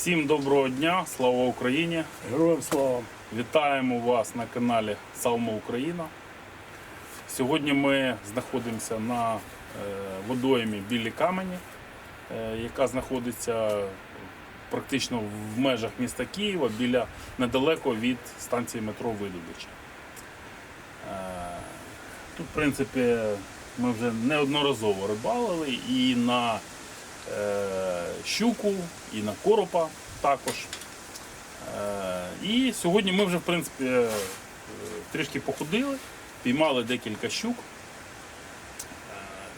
Всім доброго дня, слава Україні! Героям слава! Вітаємо вас на каналі Салма Україна. Сьогодні ми знаходимося на е, водоймі Білі Камені, е, яка знаходиться практично в межах міста Києва, біля недалеко від станції метро Видобича. Е, Тут, в принципі, ми вже неодноразово рибалили і на щуку, і на коропа також. Е, І сьогодні ми вже, в принципі, е, трішки походили, піймали декілька щук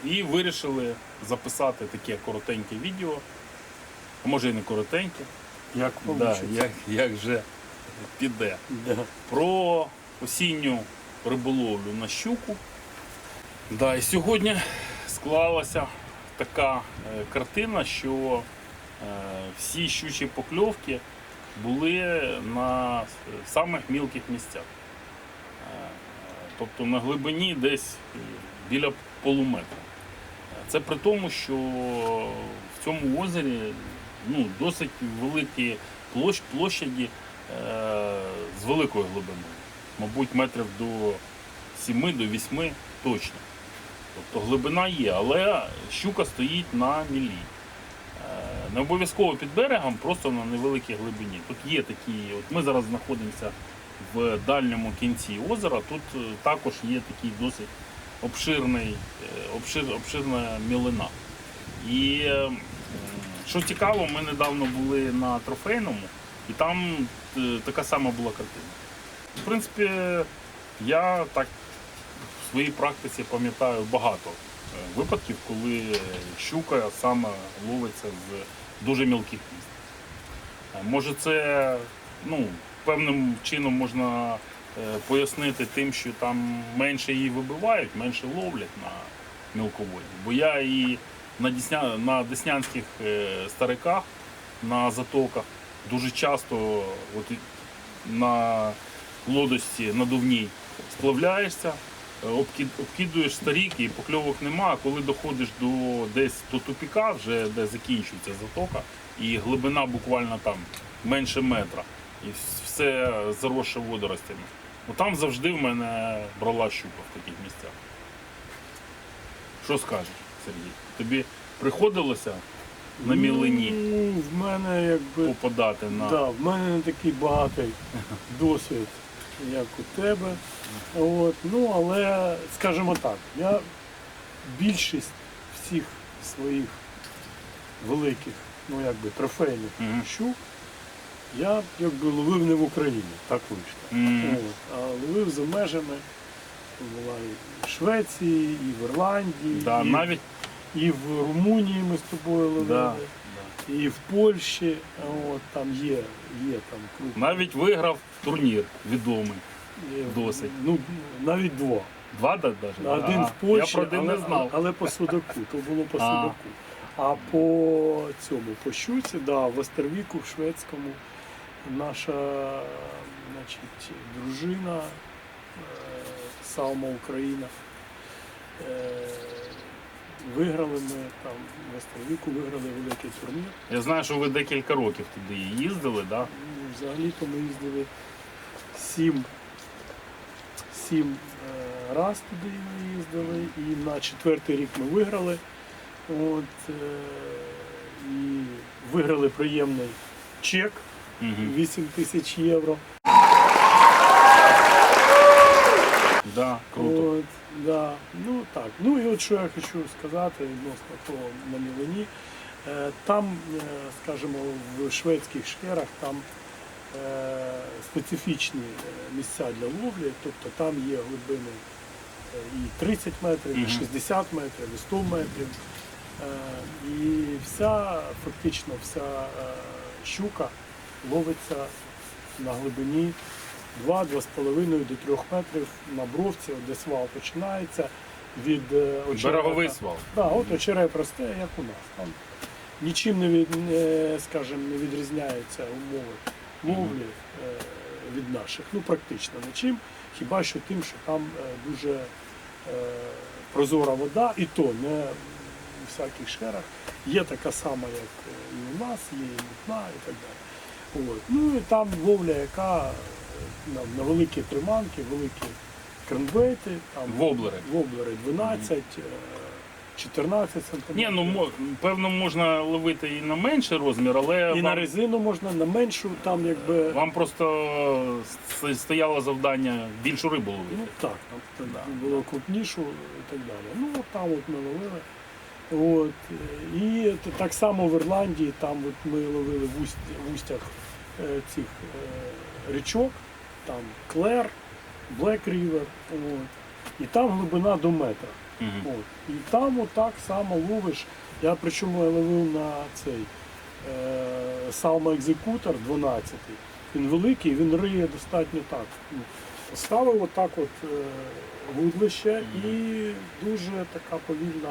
е, і вирішили записати таке коротеньке відео, а може і не коротеньке, Як да, як, як вже піде, Да. про осінню риболовлю на щуку. Да, і сьогодні склалася така е, картина, що е, всі щучі покльовки були на самих мілких місцях. Е, Тобто на глибині десь е, біля полуметра. Е, Це при тому, що в цьому озері ну, досить великі площ, площаді е, з великою глибиною. Мабуть, метрів до 7 до 8 точно. Тобто глибина є, але щука стоїть на мілі. Е, Не обов'язково під берегом, просто на невеликій глибині. Тут є такі, от ми зараз знаходимося в дальньому кінці озера, тут е, також є такий досить обширний, е, обшир, обширна мілина. І що цікаво, ми недавно були на трофейному, і там така сама була картина. В принципі, я так своїй практиці пам'ятаю багато е, випадків, коли щука саме ловиться з дуже мілких місць. Е, Може, це ну, певним чином можна е, пояснити тим, що там менше її вибивають, менше ловлять на мілководі. Бо я і на, Десня... на деснянських е, стариках, на затоках дуже часто от, на лодості надувній сплавляєшся, е, обкидуєш старік і покльовок нема, а коли доходиш до десь до тупіка, вже де закінчується затока, і глибина буквально там менше метра, і все заросше водоростями. Ну, там завжди в мене брала щука в таких місцях. Що скажеш, Сергій? Тобі приходилося на мілині Ну, в мене якби попадати на да, в мене не такий багатий досвід, як у тебе. От, ну, але, скажімо так, я більшість всіх своїх великих, ну якби трофейних щук, я якби ловив не в Україні, так вийшло. От, а ловив за межами. Була і в Швеції, і в Ірландії, Да, і, навіть і в Румунії ми з тобою ловили, да, і в Польщі. От, там є, є там круг. навіть виграв турнір відомий. Є, досить. Ну, навіть два. Два даже? Один А, в Польщі, Я про один але, не знав. але по Судаку. То було по А. Судаку. А по цьому, по щуці, да, в Остервіку, в шведському, наша значить, дружина е, Салма Україна. Виграли ми там в Остервіку, виграли великий турнір. Я знаю, що ви декілька років туди їздили, да? Ну, Взагалі-то ми їздили сім, сім е, раз туди ми їздили, і на четвертий рік ми виграли. От, е, і виграли приємний чек Угу. 8 тисяч євро. Да, круто. От, да. Ну так. Ну і от що я хочу сказати відносно того на Мілені. Е, Там, е, скажімо, в шведських шхерах там е, специфічні місця для ловлі, тобто там є глибини і 30 метрів, і 60 метрів, і 100 метрів. І вся, фактично вся щука ловиться на глибині 2-2,5 до 3 метрів на бровці, де свал починається від е, очерету. Береговий свал. Да, от очерет росте, як у нас. Там нічим не, від, скажімо, не відрізняються умови ловлі е, від наших. Ну, практично нічим. Хіба що тим, що там е, дуже прозора вода, і то не у всяких шерах. є така сама, як і у нас, є і мутна і так далі. От. Ну і там ловля, яка на, великі приманки, великі кранбейти, там Воблери. воблери 12, е, 14 сантиметрів. Ні, ну мо- певно можна ловити і на менший розмір, але і на резину можна, на меншу, там якби. вам просто с- стояло завдання більшу рибу ловити. Ну так, там Да. було крупнішу і так далі. Ну от там от ми ловили. От. е, І т- так само в Ірландії, там от ми ловили в, уст, в устях цих е, річок, там Клер, Блек Рівер, і там глибина до метра. Мгм. От. І там отак само ловиш. Я причому я ловив на цей е, Salma Executor 12. Він великий, він риє достатньо так. Ставив отак от е, вудлище і дуже така повільна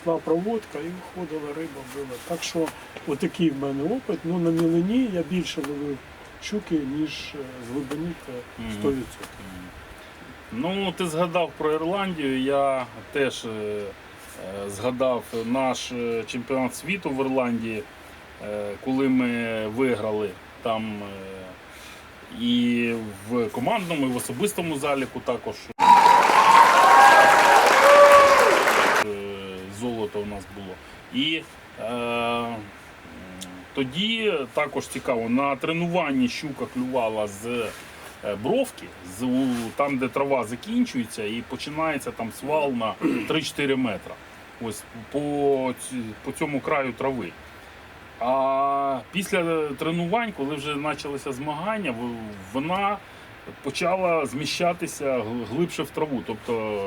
йшла проводка і виходила риба била. Так що отакий в мене опит. Ну на мілині я більше ловив щуки, ніж е, з глибини це 100%. Ну, ти згадав про Ірландію. Я теж е, е, згадав наш е, чемпіонат світу в Ірландії, е, коли ми виграли там е, і в командному, і в особистому заліку також. Е, Золото у нас було. І е, м, тоді також цікаво, на тренуванні щука клювала з е, бровки, з, там, де трава закінчується, і починається там свал на 3-4 метра. Ось по, по цьому краю трави. А після тренувань, коли вже почалися змагання, вона почала зміщатися глибше в траву, тобто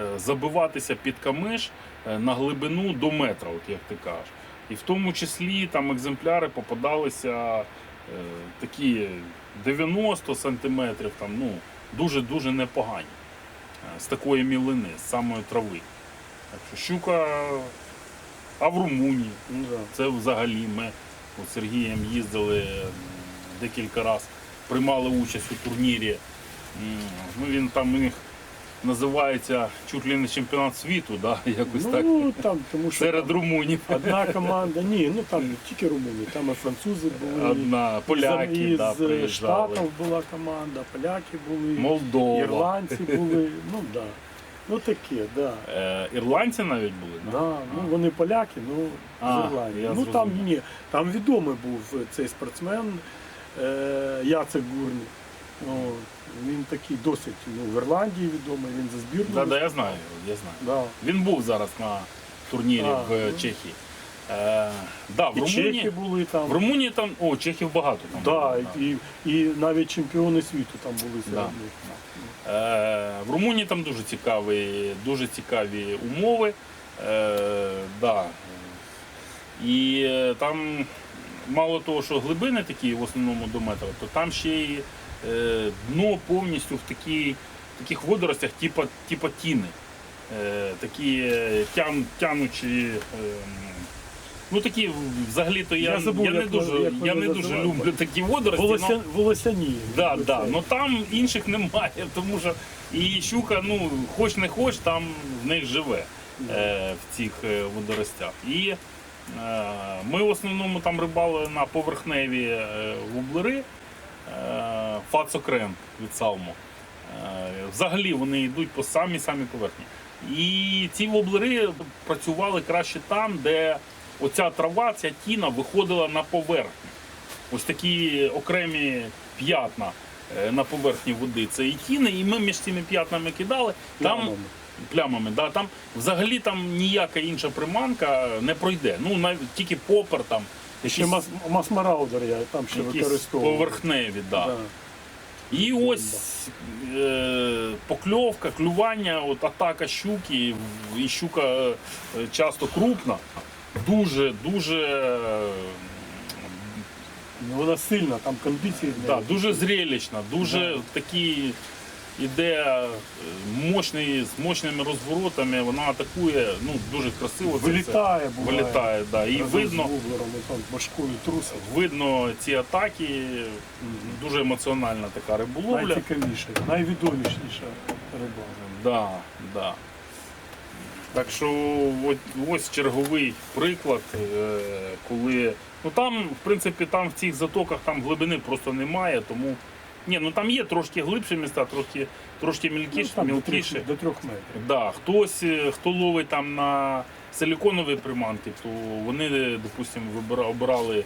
е, забиватися під камиш е, на глибину до метра, от як ти кажеш. І в тому числі там екземпляри попадалися е, такі 90 сантиметрів, там, ну, дуже-дуже непогані. е, З такої мілини, з самої трави. Так що щука, а в Румунії. Ну, да. Це взагалі ми з Сергієм їздили декілька разів, приймали участь у турнірі. Ну, він там у них називається чуть ли не чемпіонат світу, да? якось так. Ну там, тому що Серед там румунів. одна команда, ні, ну там не тільки румуни, там і французи були. Одна, поляки, із да, приїжджали. Штатів була команда, поляки були, Молдова. ірландці були. Ну да. Ну таке, да. Е, ірландці навіть були. Да, А. ну вони поляки, ну А, з Ірландії. я Ну там зрозумів. ні, там відомий був цей спортсмен е, Яцек Гурні. О, він такий досить ну, в Ірландії відомий, він за збірну. Да, да, я знаю, я знаю. Да. Він був зараз на турнірі А, в ну. Чехії. Е, да, в І Румунії, чехи були там. в Румунії там, о, чехів багато там. Да, було, і, і навіть чемпіони світу там були серед Да. них. Е, в Румунії там дуже цікаві, дуже цікаві умови. Е, да. І е, там мало того, що глибини такі в основному до метра, то там ще й е, дно повністю в такі, таких водоростях, типу, типу тіни. Е, такі е, тян, тянучі. Е, Ну такі взагалі-то я, Я я, не як дуже, як я не дуже люблю такі водорості. но- Волося, волосяні. Да, да. Ну там інших немає, тому що і щука, ну, хоч не хоч, там в них живе е, в цих е, водоростях. І е, ми в основному там рибали на поверхневі е, вублери, е, фацокрен від салму. Е, взагалі вони йдуть по самій самій поверхні. І ці воблери працювали краще там, де оця трава, ця тіна виходила на поверхню. Ось такі окремі п'ятна е, на поверхні води. Це і тіни, і ми між цими п'ятнами кидали. Там Плямами. плямами, да, там взагалі там ніяка інша приманка не пройде. Ну навіть тільки попер там. Ще якісь- мас, масмараудер я там ще якісь використовував. поверхневі, да. Да. І ось е, покльовка, клювання, от атака щуки, і щука е, часто крупна, дуже, дуже, вона сильна, там кондиції. да, дуже зрелищна, дуже Да. Іде е, мощний, з мощними розворотами, вона атакує ну, дуже красиво. це. Вилітає, буває. Вилітає, да. І Разом видно, там башкою трусить. видно ці атаки, дуже емоціональна така риболовля. Найцікавіше, найвідомішіша риба. Да, да. Так що от, ось черговий приклад, е, коли ну там, в принципі, там в цих затоках там глибини просто немає, тому ні, ну там є трошки глибші міста, трошки, трошки Ну, мілкіші, там мілкіші. до трьох метрів. Да, хтось, хто ловить там на силіконові приманки, то вони, допустимо, обирали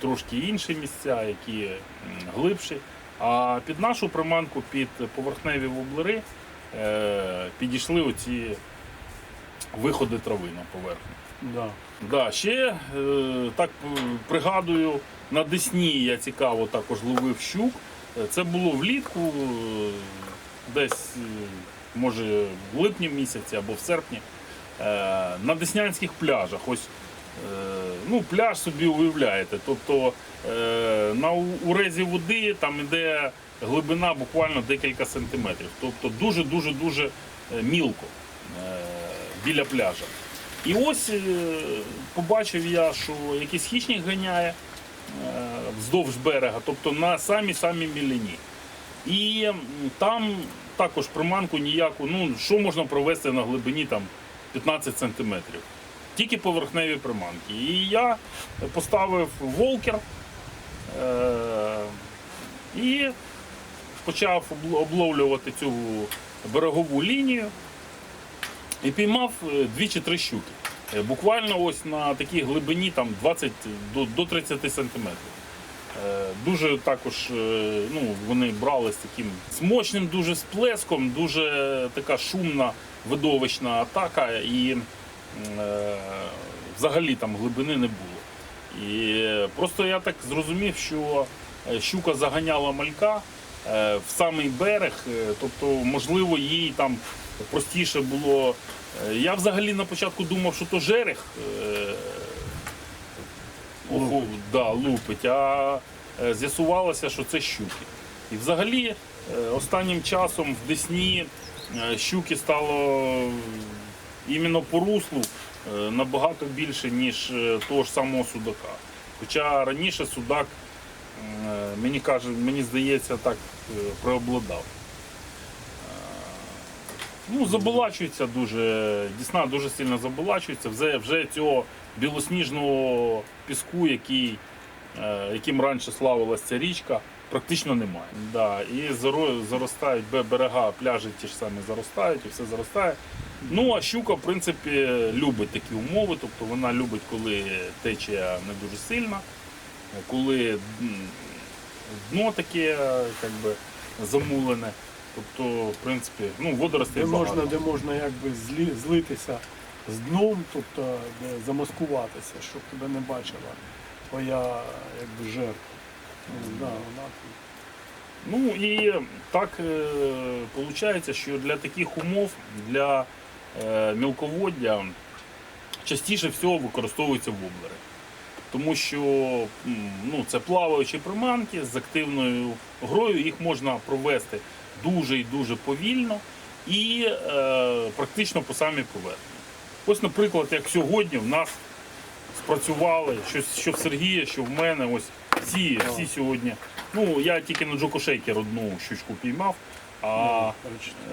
трошки інші місця, які глибші. А під нашу приманку, під поверхневі воблери, е, підійшли оці виходи трави на поверхню. Да. Да, ще е, так е, пригадую, на Десні я цікаво також ловив щук. Це було влітку, е, десь, е, може, в липні місяці або в серпні. Е, на Деснянських пляжах. Ось ну, пляж собі уявляєте. Тобто на урезі води там іде глибина буквально декілька сантиметрів. Тобто дуже-дуже дуже мілко біля пляжа. І ось побачив я, що якийсь хищник ганяє вздовж берега, тобто на самій самій міліні. І там також приманку ніяку, ну що можна провести на глибині там 15 сантиметрів. Тільки поверхневі приманки. І я поставив волкер е- і почав обловлювати цю берегову лінію. І піймав е, дві чи три щуки. Е, Буквально ось на такій глибині там 20 до, до 30 сантиметрів. Е, Дуже також е, ну, вони брали з таким смочним дуже сплеском, дуже така шумна видовищна атака, і е, взагалі там глибини не було. І просто я так зрозумів, що щука заганяла малька в самий берег, тобто, можливо, їй там простіше було. Е, Я взагалі на початку думав, що то жерех е, да, лупить, а е, з'ясувалося, що це щуки. І взагалі е, останнім часом в Десні е, щуки стало е, іменно по руслу е, набагато більше, ніж е, того ж самого судака. Хоча раніше судак, е, мені каже, мені здається, так е, преобладав. Ну, заболачується дуже, Дісна дуже сильно заболачується. Вже, вже цього білосніжного піску, який, е, яким раніше славилася ця річка, практично немає. Да, і заростають берега, пляжі ті ж самі заростають, і все заростає. Ну, а щука, в принципі, любить такі умови, тобто вона любить, коли течія не дуже сильна, коли дно таке як би, замулене. Тобто, в принципі, ну, водоростей Де багато. можна, де можна якби злі, злитися з дном, тобто де замаскуватися, щоб тебе не бачила твоя якби жертва. Ну, да, вона. Ну і так виходить, що для таких умов, для е, мілководдя частіше всього використовуються воблери. Тому що ну, це плаваючі приманки з активною грою, їх можна провести дуже і дуже повільно і е, практично по самій поверхні. Ось, наприклад, як сьогодні в нас спрацювали, що, що в Сергія, що в мене, ось всі, всі сьогодні. Ну, я тільки на Джокошейкер одну щучку піймав, а Ну,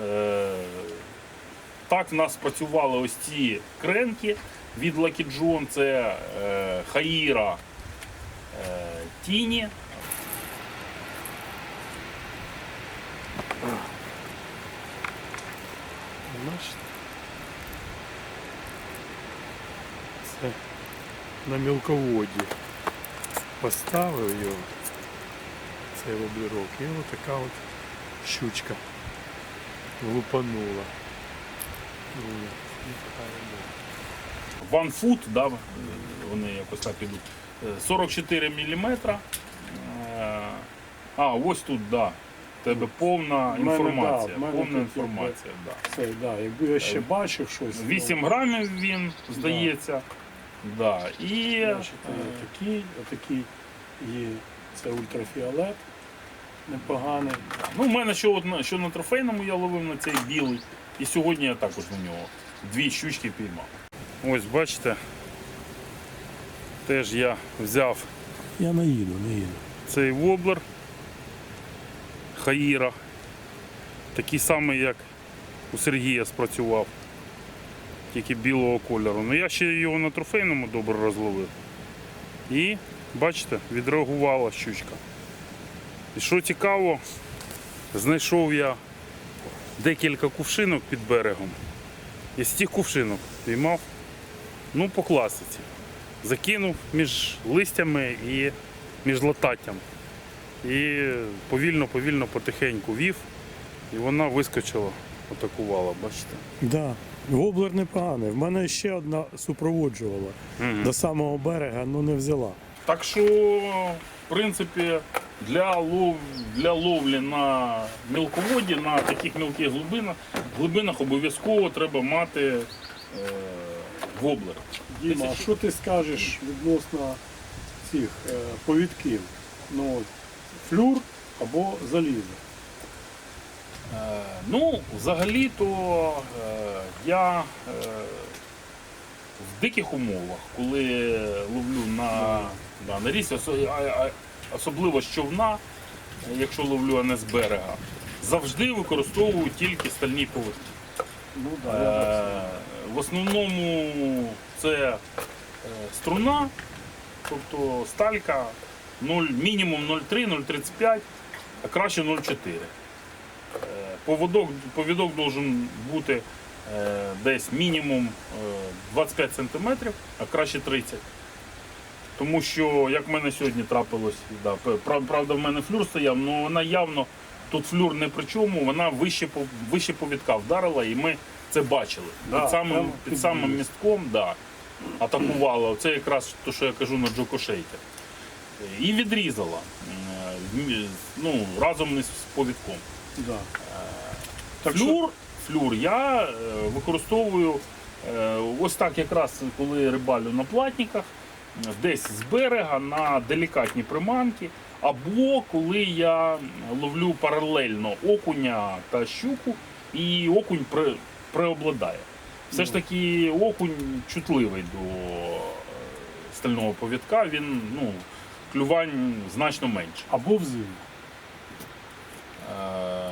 е, так в нас працювали ось ці кренки від Lucky John, це е, Хаїра е, Тіні. Бачите? Це на мілководді поставив його, цей воблерок, і ось така от щучка лупанула. Ну. One Foot, да, вони якось так ідуть. Е, 44 мм. А, ось тут, да. В тебе повна мене, інформація. да, повна інформація, да. Це, да, якби я ще бачив щось. ну, 8 грамів він, здається. Да. І Бачите, є такий, отакий є це ультрафіолет непоганий. ну, у мене що, от, що на трофейному я ловив на цей білий. І сьогодні я також на нього дві щучки піймав. Ось бачите, теж я взяв Я не їду, не їду. цей воблер Хаїра. Такий самий, як у Сергія спрацював. тільки білого кольору. Ну я ще його на трофейному добре розловив. І, бачите, відреагувала щучка. І що цікаво, знайшов я декілька кувшинок під берегом. І з тих кувшинок піймав, ну, по класиці. Закинув між листями і між лататтям. І повільно-повільно потихеньку вів, і вона вискочила, атакувала, бачите. Да. Воблер непоганий. В мене ще одна супроводжувала Мгм. до самого берега, але не взяла. Так що, в принципі, для, лов... для ловлі на мілководі, на таких мілких глибинах, глибинах обов'язково треба мати е... воблер. Діма, а що ти скажеш відносно цих е, повідків? Ну, флюр або залізо? Е, Ну, взагалі-то е, я е, в диких умовах, коли ловлю на, да, на ріс, особливо з човна, якщо ловлю а не з берега, завжди використовую тільки стальні поводки. Ну, да, Е, В основному це струна, тобто сталька 0, мінімум 0,3, 0,35, а краще 0,4. Е, Поводок, повідок должен бути е, десь мінімум е, 25 см, а краще 30 Тому що, як в мене сьогодні трапилось, да, правда, в мене флюр стояв, але вона явно тут флюр не при чому, вона вище, вище повідка вдарила, і ми це бачили. Да, під самим, під самим містком да, атакувала. Це якраз те, що я кажу на Джокошейки. І відрізала е, ну, разом із повідком. Да. Так що- Флюр, флюр я е, використовую е, ось так якраз коли рибалю на платниках, е, десь з берега на делікатні приманки, або коли я ловлю паралельно окуня та щуку, і окунь при, преобладає. Все ж таки окунь чутливий до е, стального повідка, він ну, клювань значно менше. Або взимку. Е,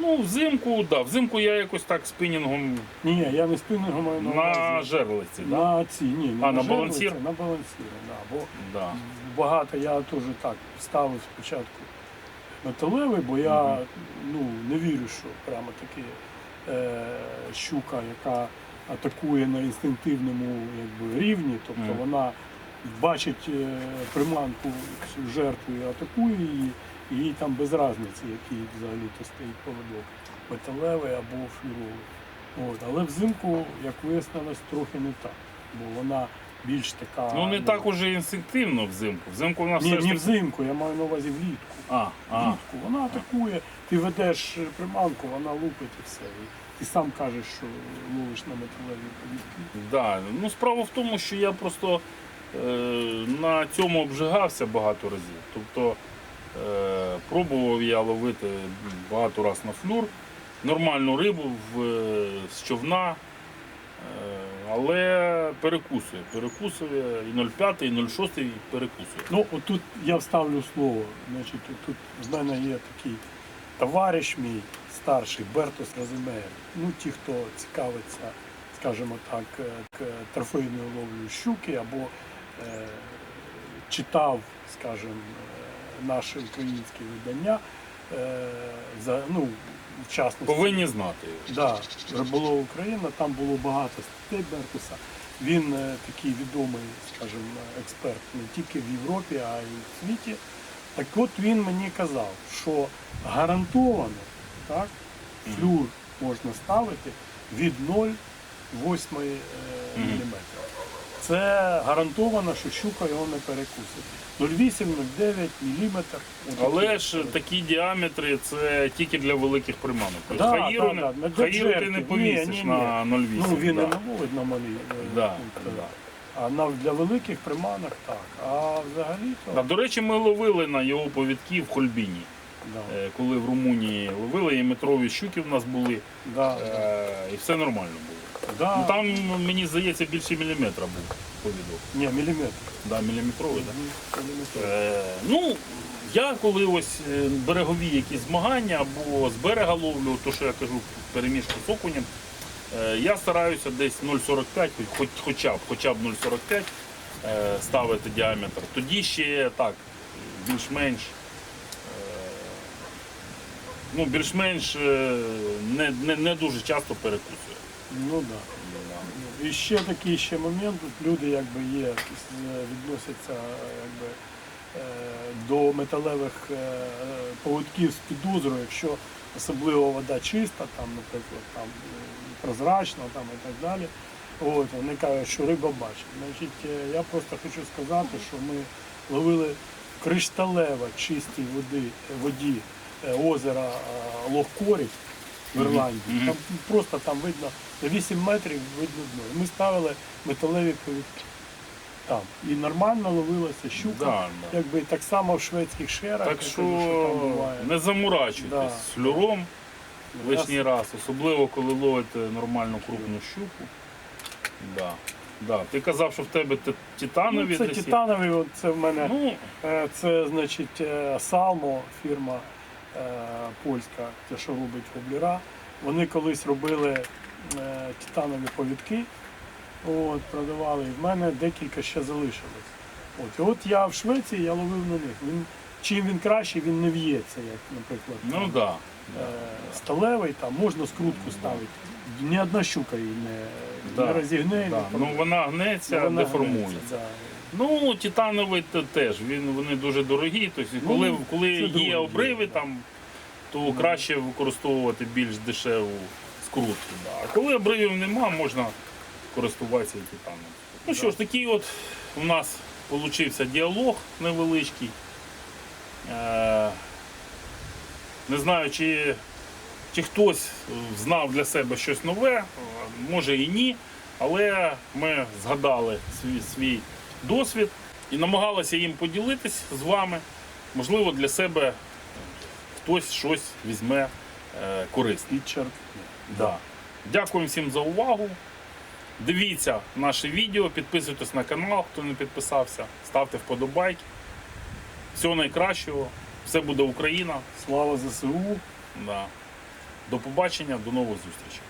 Ну, взимку, да, взимку я якось так спинінгом Ні, я не спинного маю на жерлиці. Да? На ці, ні, не А, на жерлиці, балансір? На балансір, да. Бо Да. багато я теж так ставив спочатку металевий, бо я ну, не вірю, що прямо таки е, щука, яка атакує на інстинктивному якби, рівні, тобто Мгм. вона бачить е, приманку цю жертву атакує її, і їй там без різниці, який взагалі то стоїть поводок, металевий або флюровий. От, але взимку, як вияснилось, трохи не так, бо вона більш така. Ну не так уже інстинктивно взимку. Взимку в нас Ні, все ж не таки. взимку, я маю на увазі влітку. А, а. Влітку. Вона атакує, ти ведеш приманку, вона лупить і все. І ти сам кажеш, що ловиш на металеві повідки. Да. Ну, справа в тому, що я просто на цьому обжигався багато разів. Тобто е, пробував я ловити багато разів на флюр, нормальну рибу е, з човна, е, але перекусує. Перекусує і 0,5, і 0,6 перекусує. Ну, отут я вставлю слово. Значить, тут в мене є такий товариш мій старший Бертос Разумеєр. Ну, ті, хто цікавиться, скажімо так, е, трофейною ловлею щуки або е, читав, скажімо, е, наші українські видання. Е, за, ну, в частності, Повинні знати. Да, Риболов Україна, там було багато статей Бертуса. Він е, такий відомий, скажімо, експерт не тільки в Європі, а й в світі. Так от він мені казав, що гарантовано так, флюр можна ставити від 0,8 е, Мгм. мм. Це гарантовано, що щука його не перекусить. 0,8-0,9 мм. Але ж такі діаметри це тільки для великих приманок. Тобто Да, хаїру, да, да, хаїру ти не Ні, повісиш ні, ні. на 0,8. Ну, він да. не ловить на малій. е, Да, да. А на, для великих приманок так. А взагалі то. Да, до речі, ми ловили на його повідки в Хольбіні. Да, Е, Коли в Румунії ловили, і метрові щуки в нас були, да, е, і все нормально було. Да. Ну, там, мені здається, більше міліметра був повідок. Ні, міліметр. Да, міліметровий, да? Е, ну, я коли ось е, берегові якісь змагання або з берега ловлю, то що я кажу, перемішку з окунем, Е, Я стараюся десь 0,45, хоч, хоча б, хоча б 0,45 е, ставити діаметр. Тоді ще так, більш-менш. е, Ну, більш-менш е, не, не, не дуже часто перекусує. Ну так. Да. І ще такий ще момент, тут люди якби є, відносяться якби, е, до металевих е, поводків з підозрою, якщо особливо вода чиста, там, наприклад, там, е, прозрачна там, і так далі. От, вони кажуть, що риба бачить. Значить, я просто хочу сказати, що ми ловили кришталево чистій води, воді озера Лохкорів в Ірландії. Там просто там видно на 8 метрів видно дно. І Ми ставили металеві повідки. Там. І нормально ловилася щука. Да, да. Якби так само в шведських шерах. Так що кажу, там буває. не заморачуйтесь Да. з флюром лишній раз, особливо коли ловите нормальну крупну щуку. Да. Да. Ти казав, що в тебе ти- титанові Ну, це десь титанові, це в мене. Ну, Е, Це значить Салмо, фірма е, польська, те, що робить воблера. Вони колись робили е, титанові повідки, от, продавали, і в мене декілька ще залишилось. От, і от я в Швеції я ловив на них. Він, чим він кращий, він не в'ється, як, наприклад, ну там, да. е, сталевий, там можна скрутку ставити. Ні одна щука її не, Да. не розігне. Да. не Ну вона гнеться, Вона деформується. гнеться, да. Ну, титановий те- теж, він, вони дуже дорогі. Тобто, Ну, коли, коли є діло, обриви, там, то краще використовувати більш дешеву скрутку. Да. А коли обривів нема, можна користуватися і титаном. Ну що ж, такий от у нас получився діалог невеличкий. Е, не знаю, чи, чи хтось знав для себе щось нове, може і ні. Але ми згадали свій, свій досвід і намагалися їм поділитись з вами. Можливо, для себе хтось щось візьме е, корисне. Да. Дякуємо всім за увагу. Дивіться наше відео, підписуйтесь на канал, хто не підписався, ставте вподобайки. Всього найкращого, все буде Україна. Слава ЗСУ. Да. До побачення, до нових зустрічей.